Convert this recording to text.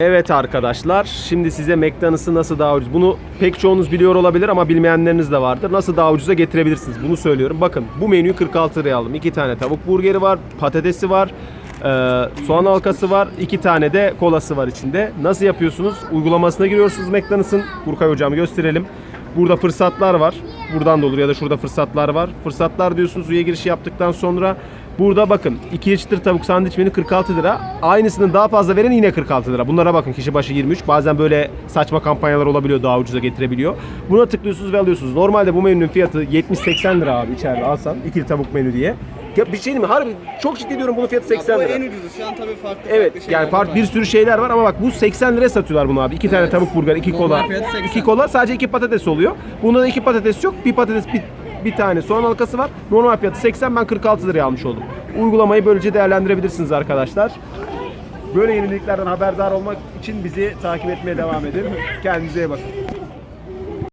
Evet arkadaşlar, şimdi size McDonald's'ı nasıl daha ucuz? Bunu pek çoğunuz biliyor olabilir ama bilmeyenleriniz de vardır. Nasıl daha ucuza getirebilirsiniz? Bunu söylüyorum. Bakın bu menüyü 46 liraya aldım. 2 tane tavuk burgeri var, patatesi var, e, soğan halkası var, 2 tane de kolası var içinde. Nasıl yapıyorsunuz? Uygulamasına giriyorsunuz McDonald's'ın. Burkay hocam gösterelim. Burada fırsatlar var. Buradan da olur ya da şurada fırsatlar var. Fırsatlar diyorsunuz üye girişi yaptıktan sonra Burada bakın 2 çıtır tavuk sandviç menü 46 lira. Aynısını daha fazla veren yine 46 lira. Bunlara bakın kişi başı 23. Bazen böyle saçma kampanyalar olabiliyor daha ucuza getirebiliyor. Buna tıklıyorsunuz ve alıyorsunuz. Normalde bu menünün fiyatı 70-80 lira abi içeride alsan. ikili tavuk menü diye. Ya bir şey mi? Harbi çok ciddi diyorum bunun fiyatı 80 Bu lira. en ucuzu. Şu an tabii farklı Evet farklı yani farklı bir sürü şeyler var ama bak bu 80 liraya satıyorlar bunu abi. İki tane Evet. tavuk burger, iki kola. fiyatı 80. iki kola sadece iki patates oluyor. Bunda da iki patates yok. Bir patates bir, bir tane soğan halkası var. Normal fiyatı 80 ben 46 liraya almış oldum. Uygulamayı böylece değerlendirebilirsiniz arkadaşlar. Böyle yeniliklerden haberdar olmak için bizi takip etmeye devam edin. Kendinize iyi bakın.